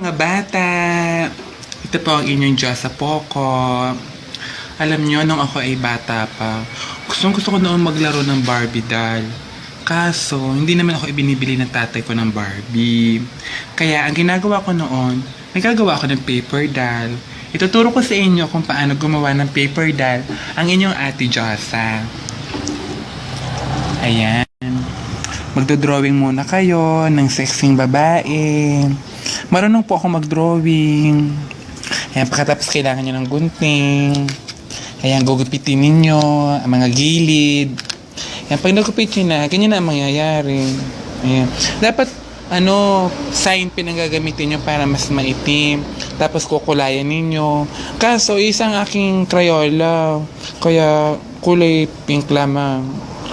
Mga bata, ito po ang inyong Diyos sa Poco. Alam niyo, nung ako ay bata pa, gustong gusto ko noon maglaro ng Barbie doll. Kaso, hindi naman ako ibinibili ng tatay ko ng Barbie. Kaya, ang ginagawa ko noon, nagagawa ako ng paper doll. Ituturo ko sa inyo kung paano gumawa ng paper doll ang inyong ate Josa. Ayan. Magdodrawing muna kayo ng sexing babae. Marunong po ako mag-drawing. Ayan, pagkatapos kailangan nyo ng gunting. Ayan, gugupitin ninyo ang mga gilid. Ayan, pag nagupit nyo na, ganyan na ang mangyayari. Ayan. Dapat, ano, sign pinanggagamitin nyo para mas maitim. Tapos kukulayan ninyo. Kaso, isang aking Crayola. Kaya, kulay pink lamang.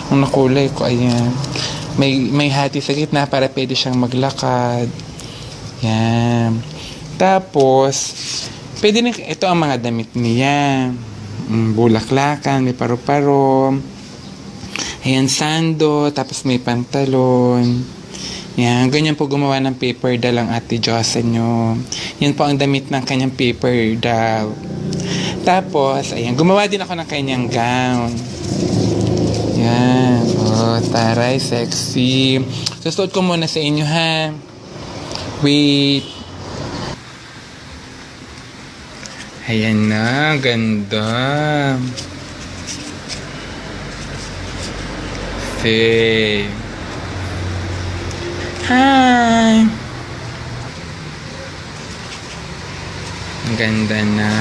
Ang nakulay ko, ayan. May, may hati sa gitna para pwede siyang maglakad. Yan. Tapos, pwede na, ito ang mga damit niya. Mm, bulaklakan, may paru-paro. Ayan, sando, tapos may pantalon. Yan, ganyan po gumawa ng paper doll ang ate Josa nyo. Yan po ang damit ng kanyang paper doll. Tapos, ayan, gumawa din ako ng kanyang gown. Yan. Oh, taray, sexy. Susuot ko muna sa inyo, ha? Wait. Ayan na, ganda. Say. Hi. Ang ganda na.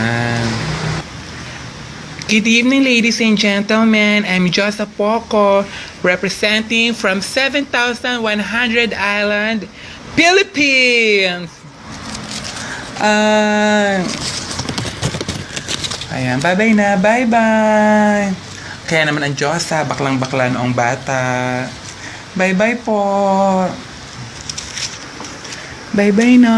Good evening, ladies and gentlemen. I'm Josa Poco, representing from 7,100 Island, Philippines. Ah. ayan, bye-bye na. Bye-bye. Kaya naman ang Diyosa, baklang-bakla noong bata. Bye-bye po. Bye-bye na.